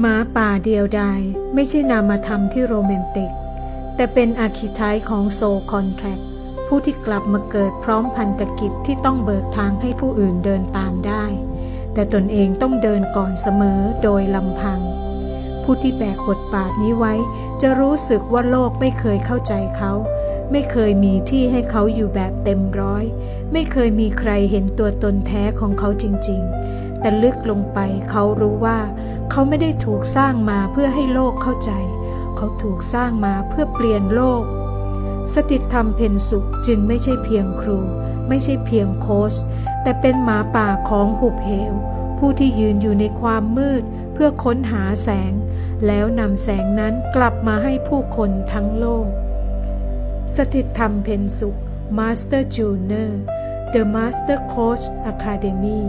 หมาป่าเดียวดายไม่ใช่นามธรรมที่โรแมนติก แต่เป็นอาคิไทป์ของโซคอนแทรคผู้ที่กลับมาเกิดพร้อมพันธกิจที่ต้องเบิกทางให้ผู้อื่นเดินตามได้ แต่ตนเองต้องเดินก่อนเสมอโดยลำพัง ผู้ที่แบกบทบาทนี้ไว้ จะรู้สึกว่าโลกไม่เคยเข้าใจเขา ไม่เคยมีที่ให้เขาอยู่แบบเต็มร้อย ไม่เคยมีใครเห็นตัวตนแท้ของเขาจริง ๆ แต่ลึกลงไปเขารู้ว่า เขาไม่ได้ถูกสร้างมาเพื่อให้โลกเข้าใจ เขาถูกสร้างมาเพื่อเปลี่ยนโลก สติธรรมเพนสุขจึงไม่ใช่เพียงครู ไม่ใช่เพียงโค้ชแต่เป็นหมาป่าของหุบเหว ผู้ที่ยืนอยู่ในความมืดเพื่อค้นหาแสง แล้วนำแสงนั้นกลับมาให้ผู้คนทั้งโลก สถิตธรรมเพนสุข Master Junior The Master Coach Academy